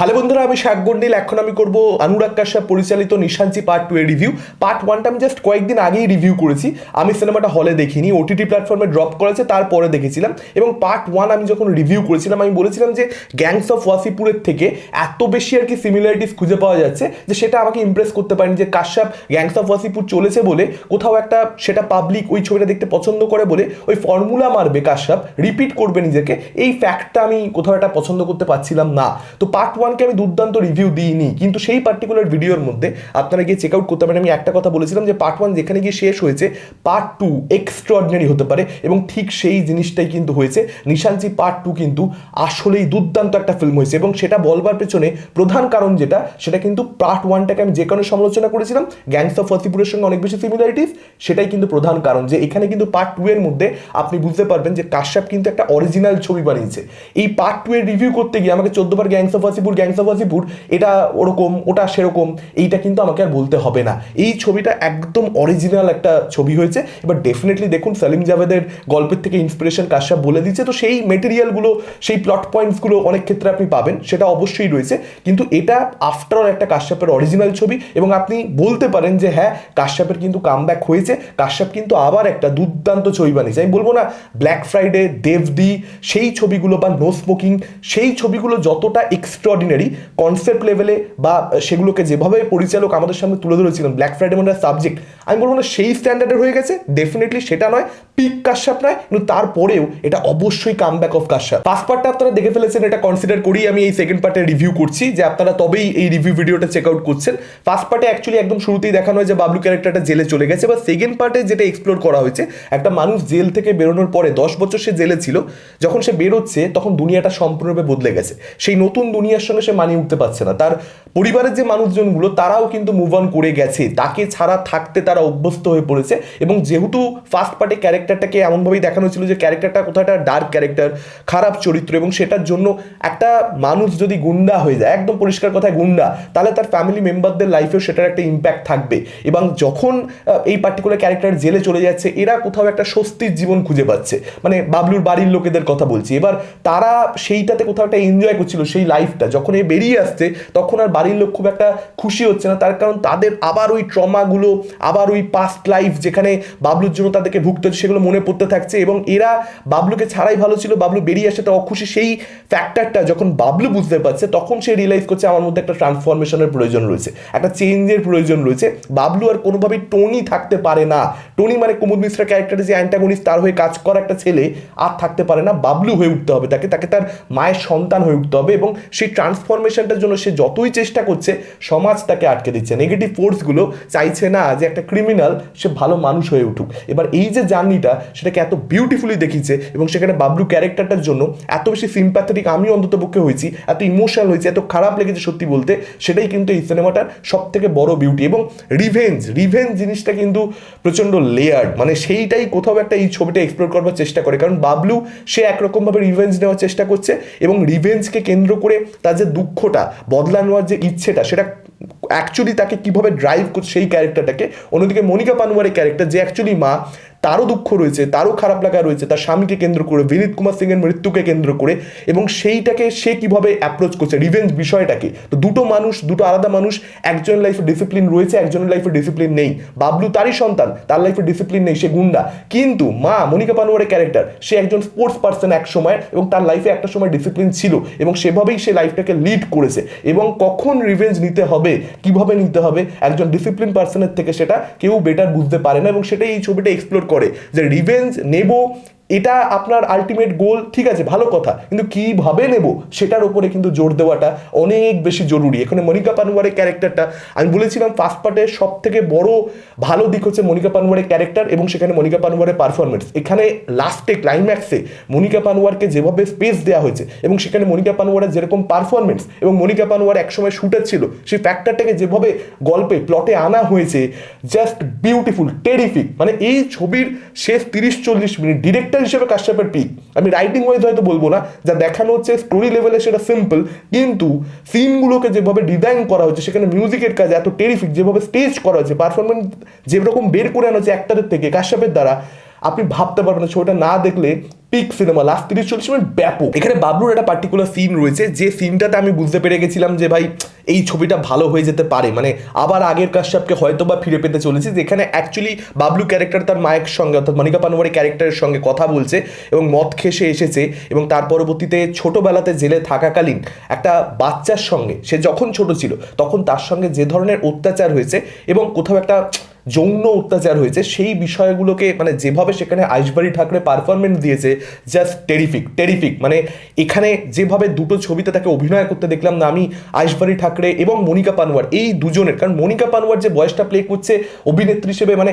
Hello বন্ধুরা, আমি শাক গন্ডিল। এখন আমি করব অনুরাগ কাশ্যপ পরিচালিত নিশাঞ্চি পার্ট টু এর রিভিউ। পার্ট ওয়ানটা আমি জাস্ট কয়েকদিন আগেই রিভিউ করেছি। আমি সিনেমাটা হলে দেখিনি ওটিটি প্ল্যাটফর্মে ড্রপ করেছে, তারপরে দেখেছিলাম। এবং পার্ট ওয়ান আমি যখন রিভিউ করেছিলাম, আমি বলেছিলাম যে গ্যাংস অফ ওয়াসিপুরের থেকে এত বেশি আর কি সিমিলারিটিস খুঁজে পাওয়া যাচ্ছে যে সেটা আমাকে ইমপ্রেস করতে পারেনি যে কাশ্যপ গ্যাংস অফ ওয়াসিপুর চলেছে বলে, কোথাও একটা সেটা পাবলিক ওই ছবিটা দেখতে পছন্দ করে বলে, ওই ফর্মুলা মারবে কাশ্যপ রিপিট করবে নিজেকে। এই ফ্যাক্টটা আমি কোথাও একটা পছন্দ করতে পারছিলাম না। তো পার্ট ওয়ানকে আমি দুর্দান্ত রিভিউ দিইনি। কিন্তু সেই পার্টিকুলার ভিডিওর মধ্যে আপনারা গিয়ে চেক আউট করতে পারেন। আমি একটা কথা বলেছিলাম যে পার্ট ওয়ান যেখানে গিয়ে শেষ হয়েছে পার্ট টু এক্সট্রাঅর্ডিনারি হতে পারে এবং ঠিক সেই জিনিসটাই কিন্তু হয়েছে। নিশাঞ্চি পার্ট টু কিন্তু আসলেই দুর্দান্ত একটা ফিল্ম হয়েছে এবং সেটা বলবার পেছনে প্রধান কারণ যেটা, সেটা কিন্তু পার্ট ওয়ানটাকে আমি যে কারণে সমালোচনা করেছিলাম গ্যাংস অফ ওয়াসিপুরের সঙ্গে অনেক বেশি সিমিলারিটিস সেটাই কিন্তু প্রধান কারণ যে এখানে কিন্তু পার্ট টু এর মধ্যে আপনি বুঝতে পারবেন যে কাশ্যপ কিন্তু একটা অরিজিনাল ছবি বানিয়েছে। এই পার্ট টু এর রিভিউ করতে গিয়ে আমাকে চোদ্দবার Gangs of Wasseypur Gangs of Wasseypur এটা ওরকম, ওটা সেরকম, এইটা কিন্তু আমাকে আর বলতে হবে না। এই ছবিটা একদম অরিজিনাল একটা ছবি হয়েছে। এবার ডেফিনেটলি দেখুন, সালিম জাভেদের গল্পের থেকে ইন্সপিরেশন কাশ্যপ বলে দিচ্ছে। তো সেই মেটেরিয়ালগুলো সেই প্লট পয়েন্টসগুলো অনেক ক্ষেত্রে আপনি পাবেন, সেটা অবশ্যই রয়েছে। কিন্তু এটা আফটার একটা কাশ্যপের অরিজিনাল ছবি এবং আপনি বলতে পারেন যে হ্যাঁ কাশ্যপের কিন্তু কামব্যাক হয়েছে। কাশ্যপ কিন্তু আবার একটা দুর্দান্ত ছবি বানিয়েছে। আমি বলব না ব্ল্যাক ফ্রাইডে দেবদি সেই ছবিগুলো বা নো স্মোকিং সেই ছবিগুলো যতটা এক্সট্রাঅর্ডিনারি কনসেপ্ট লেভেলে বা সেগুলোকে যেভাবে পরিচালক আমাদের সামনে তুলে ধরেছিলেন ব্ল্যাক ফ্রাইডে মানে সাবজেক্ট আমি বলব না সেই স্ট্যান্ডার্ডের হয়ে গেছে ডেফিনেটলি সেটা নয় পিক কাশ্যপ নয়, কিন্তু তারপরেও এটা অবশ্যই come back of Kashyap first পার্টটা আপনারা দেখে ফেলেছেন, এটা কনসিডার করেই আমি এই সেকেন্ড পার্টে রিভিউ করছি, যে আপনারা তবেই এই রিভিউ ভিডিওটা চেক আউট করছেন। ফার্স্ট পার্টে অ্যাকচুয়ালি একদম শুরুতেই দেখানো হয় যে বাবলু ক্যারেক্টারটা জেলে চলে গেছে বা সেকেন্ড পার্টে যেটা এক্সপ্লোর করা হয়েছে, একটা মানুষ জেল থেকে বেরোনোর পরে, দশ বছর সে জেলে ছিল, যখন সে বেরোচ্ছে, তখন দুনিয়াটা সম্পূর্ণভাবে বদলে গেছে। সেই নতুন দুনিয়ার সঙ্গে সে মানিয়ে উঠতে পারছে না। তার পরিবারের যে মানুষজনগুলো, তারাও কিন্তু মুভ অন করে গেছে। তাকে ছাড়া থাকতে তারা অভ্যস্ত হয়ে পড়েছে এবং যেহেতু ফার্স্ট পার্টে ক্যারেক্টারটাকে এমনভাবেই দেখানো হয়েছিল যে ক্যারেক্টারটা কোথাও একটা ডার্ক ক্যারেক্টার খারাপ চরিত্র এবং সেটার জন্য একটা মানুষ যদি গুন্ডা হয়ে যায়, একদম পরিষ্কার কথায় গুন্ডা, তাহলে তার ফ্যামিলি মেম্বারদের লাইফেও সেটার একটা ইম্প্যাক্ট থাকবে। এবং যখন এই পার্টিকুলার ক্যারেক্টার জেলে চলে যাচ্ছে, এরা কোথাও একটা স্বস্তির জীবন খুঁজে পাচ্ছে। মানে বাবলুর বাড়ির লোকেদের কথা বলছি। এবার তারা সেইটাতে কোথাও একটা এনজয় করছিল, সেই লাইফটা যখন এ বেরিয়ে আসছে, তখন আর বাড়ির লোক খুব একটা খুশি হচ্ছে না। তার কারণ তাদের আবার ওই ট্রমাগুলো, আবার ওই পাস্ট লাইফ যেখানে বাবলুর জন্য তাদেরকে ভুগতে হচ্ছে, সেগুলো মনে পড়তে থাকছে এবং এরা বাবলুকে ছাড়াই ভালো ছিল, বাবলু বেরিয়ে আসে তো অখুশি সেই ফ্যাক্টরটা যখন বাবলু বুঝতে পারছে, তখন সে রিয়েলাইজ করছে আমার মধ্যে একটা ট্রান্সফরমেশনের প্রয়োজন রয়েছে, একটা চেঞ্জের প্রয়োজন রয়েছে। বাবলু আর কোনোভাবেই টোনি থাকতে পারে না। টোনি মানে কুমুদ মিশ্রা ক্যারেক্টারে যে অ্যান্টাগনিস্ট তার হয়ে কাজ করা একটা ছেলে আর থাকতে পারে না, বাবলু হয়ে উঠতে হবে তাকে তাকে তার মায়ের সন্তান হয়ে উঠতে হবে এবং সেই ট্রান্সফরমেশনটার জন্য সে যতই চেষ্টা করছে, সমাজ তাকে আটকে দিচ্ছে। নেগেটিভ ফোর্সগুলো চাইছে না যে একটা ক্রিমিনাল সে ভালো মানুষ হয়ে উঠুক। এবার এই যে জার্নিটা সেটাকে এত বিউটিফুলি দেখিয়েছে এবং সেখানে বাবলু ক্যারেক্টারটার জন্য এত বেশি সিম্প্যাথেটিক আমি অন্তত পক্ষে হয়েছি, এত ইমোশনাল হয়েছে, এত খারাপ লেগেছে সত্যি বলতে, সেটাই কিন্তু এই সিনেমাটার সব থেকে বড় বিউটি এবং রিভেঞ্জ রিভেঞ্জ জিনিসটা কিন্তু প্রচণ্ড লেয়ার্ড মানে সেইটাই কোথাও একটা এই ছবিটা এক্সপ্লোর করবার চেষ্টা করে। কারণ বাবলু, সে একরকমভাবে রিভেঞ্জ নেওয়ার চেষ্টা করছে এবং রিভেঞ্জকে কেন্দ্র করে তার যে দুঃখটা, বদলা নেওয়ার যে ইচ্ছেটা, সেটা অ্যাকচুয়ালি তাকে কীভাবে ড্রাইভ করছে সেই ক্যারেক্টারটাকে অন্যদিকে মনিকা পানুয়ারের ক্যারেক্টার যে অ্যাকচুয়ালি মা তারও দুঃখ রয়েছে, তারও খারাপ লাগা রয়েছে, তার স্বামীকে কেন্দ্র করে, বিনীত কুমার সিংয়ের মৃত্যুকে কেন্দ্র করে এবং সেইটাকে সে কীভাবে অ্যাপ্রোচ করছে রিভেঞ্জ বিষয়টাকে। তো দুটো মানুষ, দুটো আলাদা মানুষ, একজনের লাইফে ডিসিপ্লিন রয়েছে, একজনের লাইফে ডিসিপ্লিন নেই। বাবলু তারই সন্তান, তার লাইফে ডিসিপ্লিন নেই, সে গুন্ডা। কিন্তু মা মনিকা পানোয়ারের ক্যারেক্টার সে একজন স্পোর্টস পার্সন এক সময় এবং তার লাইফে একটা সময় ডিসিপ্লিন ছিল এবং সেভাবেই সে লাইফটাকে লিড করেছে। এবং কখন রিভেঞ্জ নিতে হবে, কীভাবে নিতে হবে, একজন ডিসিপ্লিন পার্সনের থেকে সেটা কেউ বেটার বুঝতে পারে না এবং সেটাই এই ছবিটা এক্সপ্লোর করে। যে রিভেঞ্জ নেব এটা আপনার আলটিমেট গোল ঠিক আছে, ভালো কথা, কিন্তু কীভাবে নেব সেটার উপরে কিন্তু জোর দেওয়াটা অনেক বেশি জরুরি। এখানে মনিকা পানুয়ারের ক্যারেক্টারটা, আমি বলেছিলাম ফার্স্ট পার্টের সব থেকে বড় ভালো দিক হচ্ছে মনিকা পানুয়ারের ক্যারেক্টার এবং সেখানে মনিকা পানুয়ারের পারফরমেন্স এখানে লাস্টে ক্লাইম্যাক্সে মনিকা পানুয়ারকে যেভাবে স্পেস দেওয়া হয়েছে এবং সেখানে মনিকা পানুয়ারের যেরকম পারফরমেন্স এবং মনিকা পানুয়ার একসময় শুটার ছিল, সেই ফ্যাক্টরটাকে যেভাবে গল্পে প্লটে আনা হয়েছে জাস্ট বিউটিফুল টেরিফিক মানে এই ছবির শেষ তিরিশ চল্লিশ মিনিট ডিরেক্টর হিসেবে কাশ্যপের পিক আমি রাইটিং ওয়াইজ হয়তো বলব না, যা দেখানো হচ্ছে স্টোরি লেভেলে সেটা সিম্পল কিন্তু সিনগুলোকে যেভাবে ডিজাইন করা হচ্ছে, সেখানে মিউজিকের কাজ এত টেরিফিক যেভাবে স্টেজ করা হচ্ছে পারফরমেন্স যেরকম বের করে আনা হচ্ছে অ্যাক্টারের থেকে কাশ্যপের দ্বারা, আপনি ভাবতে পারবেন না, ছবিটা না দেখলে পিক সিনেমা লাস্ট তিরিশ, চল্লিশ মিনিট ব্যাপক। এখানে বাবলুর একটা পার্টিকুলার সিন রয়েছে, যে সিনটাতে আমি বুঝতে পেরে গেছিলাম যে ভাই, এই ছবিটা ভালো হয়ে যেতে পারে। মানে আবার আগের কাশ্যপকে হয়তো বা ফিরে পেতে চলেছি, যেখানে অ্যাকচুয়ালি বাবলু ক্যারেক্টার তার মায়ের সঙ্গে, অর্থাৎ মনিকা পানোয়ারি ক্যারেক্টারের সঙ্গে কথা বলছে এবং মদ খেসে এসেছে এবং তার পরবর্তীতে ছোটোবেলাতে জেলে থাকাকালীন একটা বাচ্চার সঙ্গে, সে যখন ছোট ছিল, তখন তার সঙ্গে যে ধরনের অত্যাচার হয়েছে এবং কোথাও একটা যৌন অত্যাচার হয়েছে, সেই বিষয়গুলোকে মানে যেভাবে সেখানে আইসবাড়ি ঠাকরে পারফরমেন্স দিয়েছে জাস্ট টেরিফিক টেরিফিক মানে এখানে যেভাবে দুটো ছবিতে তাকে অভিনয় করতে দেখলাম না আমি আইসবাড়ি ঠাকরে এবং মনিকা পানওয়ার এই দুজনের। কারণ মনিকা পানওয়ার যে বয়সটা প্লে করছে, অভিনেত্রী হিসেবে মানে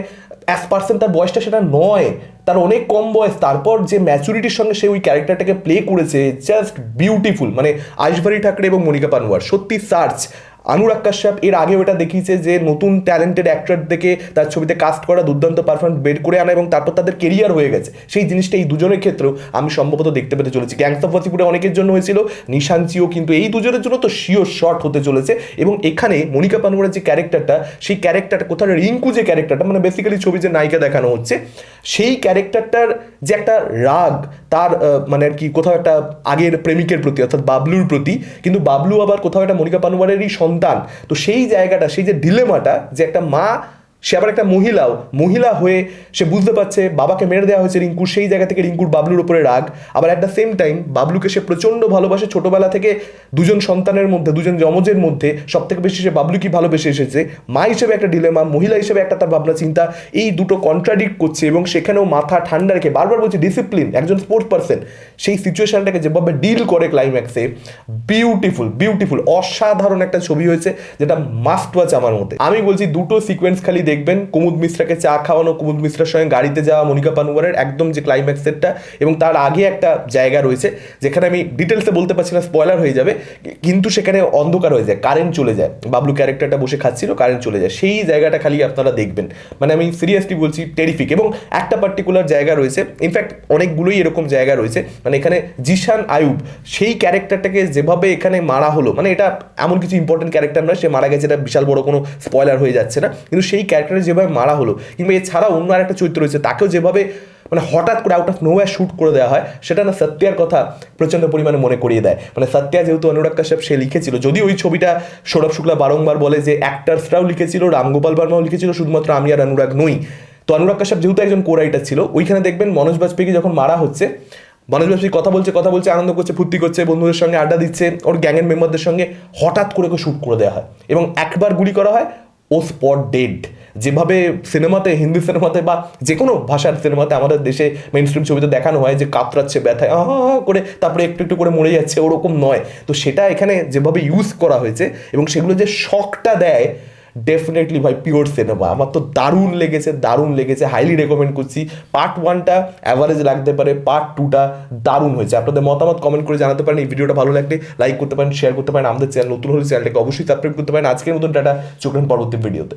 অ্যাজ পার্সেন্ট তার বয়সটা সেটা নয়, তার অনেক কম বয়স। তারপর যে ম্যাচুরিটির সঙ্গে সে ওই ক্যারেক্টারটাকে প্লে করেছে জাস্ট বিউটিফুল মানে আইসবাড়ি ঠাকরে এবং মনিকা পানওয়ার সত্যি সার্চ অনুরাগ কাশ্যপ এর আগে ওটা দেখিয়েছে যে নতুন ট্যালেন্টেড অ্যাক্টর দেখে তার ছবিতে কাস্ট করা দুর্দান্ত পারফরমেন্স বের করে আনা এবং তারপর তাদের কেরিয়ার হয়ে গেছে। সেই জিনিসটা এই দুজনের ক্ষেত্রেও আমি সম্ভবত দেখতে পেতে চলেছি। গ্যাংস অফ ওয়াসিপুরে অনেকের জন্য হয়েছিল নিশাঞ্চিও কিন্তু এই দুজনের জন্য তো শিওর শর্ট হতে চলেছে এবং এখানে মনিকা পানুয়ারের যে ক্যারেক্টারটা সেই ক্যারেক্টারটা কোথাও রিঙ্কু যে ক্যারেক্টারটা মানে বেসিক্যালি ছবি যে নায়িকা দেখানো হচ্ছে, সেই ক্যারেক্টারটার যে একটা রাগ, তার মানে আর কি কোথাও একটা আগের প্রেমিকের প্রতি, অর্থাৎ বাবলুর প্রতি, কিন্তু বাবলু আবার কোথাও একটা মনিকা পানুয়ারেরই সন্তান। তো সেই জায়গাটা সেই যে ডিলেমাটা যে একটা মা সে আবার একটা মহিলাও, মহিলা হয়ে সে বুঝতে পারছে বাবাকে মেরে দেওয়া হয়েছে রিঙ্কুর সেই জায়গা থেকে রিঙ্কুর বাবলুর উপরে রাগ। আবার অ্যাট দ্য সেম টাইম বাবলুকে সে প্রচণ্ড ভালোবাসে ছোটবেলা থেকে দুজন সন্তানের মধ্যে, দুজন যমজের মধ্যে। সব থেকে বেশি সে বাবলুকে ভালোবেসে এসেছে? মা হিসেবে একটা ডিলেমা মহিলা হিসেবে একটা তার ভাবনা, চিন্তা। এই দুটো কন্ট্রাডিক্ট করছে এবং সেখানেও মাথা ঠান্ডা রেখে বারবার বলছে ডিসিপ্লিন একজন স্পোর্টস পার্সন সেই সিচুয়েশনটাকে যেভাবে ডিল করে ক্লাইম্যাক্সে বিউটিফুল বিউটিফুল অসাধারণ একটা ছবি হয়েছে যেটা মাস্ট ওয়াচ আমার মতে। আমি বলছি দুটো সিকোয়েন্স খালি দেখবেন কুমুদ মিশ্রাকে চা খাওয়ানো, কুমুদ মিশ্রার সঙ্গে গাড়িতে যাওয়া, মনিকা পানুয়ারের একদম যে ক্লাইম্যাক্সেরটা এবং তার আগে একটা জায়গা রয়েছে যেখানে আমি ডিটেলসে বলতে পারছি না স্পয়লার হয়ে যাবে, কিন্তু সেখানে অন্ধকার হয়ে যায় কারেন্ট চলে যায়। বাবলু ক্যারেক্টারটা বসে খাচ্ছিল কারেন্ট চলে যায়। সেই জায়গাটা খালি আপনারা দেখবেন। মানে আমি সিরিয়াসলি বলছি টেরিফিক এবং একটা পার্টিকুলার জায়গা রয়েছে ইনফ্যাক্ট অনেকগুলোই এরকম জায়গা রয়েছে মানে এখানে জিশান আয়ুব, সেই ক্যারেক্টারটাকে যেভাবে এখানে মারা হলো মানে এটা এমন কিছু ইম্পর্টেন্ট ক্যারেক্টার নয়, সে মারা গেছে, এটা বিশাল বড় কোনো স্পয়লার হয়ে যাচ্ছে না, কিন্তু সেই ক্যারেক্টারে যেভাবে মারা হলো, কিংবা এছাড়া অন্য আরেকটা চরিত্র রয়েছে, তাকেও যেভাবে মানে হঠাৎ করে আউট অফ নোয়ার শ্যুট করে দেওয়া হয়, সেটা না সত্যার কথা প্রচণ্ড পরিমাণে মনে করিয়ে দেয়। মানে সত্যা যেহেতু অনুরাগ কাশ্যপ, সে লিখেছিল। যদি ওই ছবিটা সৌরভ শুক্লা বারংবার বলে যে অ্যাক্টার্সরাও লিখেছিল রামগোপাল বর্মাও লিখেছিল, শুধুমাত্র আমি আর অনুরাগ নই। তো অনুরাগ কাশ্যপ যেহেতু একজন কো রাইটার ছিল, ওইখানে দেখবেন মনোজ বাজপেয়ীকে যখন মারা হচ্ছে, মনোজ বাজপেয়ী কথা বলছে কথা বলছে, আনন্দ করছে, ফুর্তি করছে, বন্ধুদের সঙ্গে আড্ডা দিচ্ছে, ওর গ্যাংয়ের মেম্বারদের সঙ্গে হঠাৎ করে ওকে শ্যুট করে দেওয়া হয়। এবং একবার গুলি করা হয়, ও স্পট ডেড যেভাবে সিনেমাতে, হিন্দি সিনেমাতে বা যে কোনো ভাষার সিনেমাতে আমাদের দেশে মেন স্ট্রিম ছবিতে দেখানো হয় যে কাতরাচ্ছে, ব্যথায়, আহ করে তারপরে একটু একটু করে মরে যাচ্ছে, ওরকম নয়। তো সেটা এখানে যেভাবে ইউজ করা হয়েছে এবং সেগুলো যে শখটা দেয় ডেফিনেটলি ভাই পিওর সিনেমা আমার তো দারুণ লেগেছে দারুণ লেগেছে হাইলি রেকমেন্ড করছি। পার্ট ওয়ানটা অ্যাভারেজ লাগতে পারে পার্ট টুটা দারুণ হয়েছে। আপনাদের মতামত কমেন্ট করে জানাতে পারেন। এই ভিডিওটা ভালো লাগলে লাইক করতে পারেন শেয়ার করতে পারেন। আমাদের চ্যানেল নতুন হলে চ্যানেলটাকে অবশ্যই সাবস্ক্রাইব করতে পারেন। আজকের মতন ডাটা চোখ পরবর্তী ভিডিওতে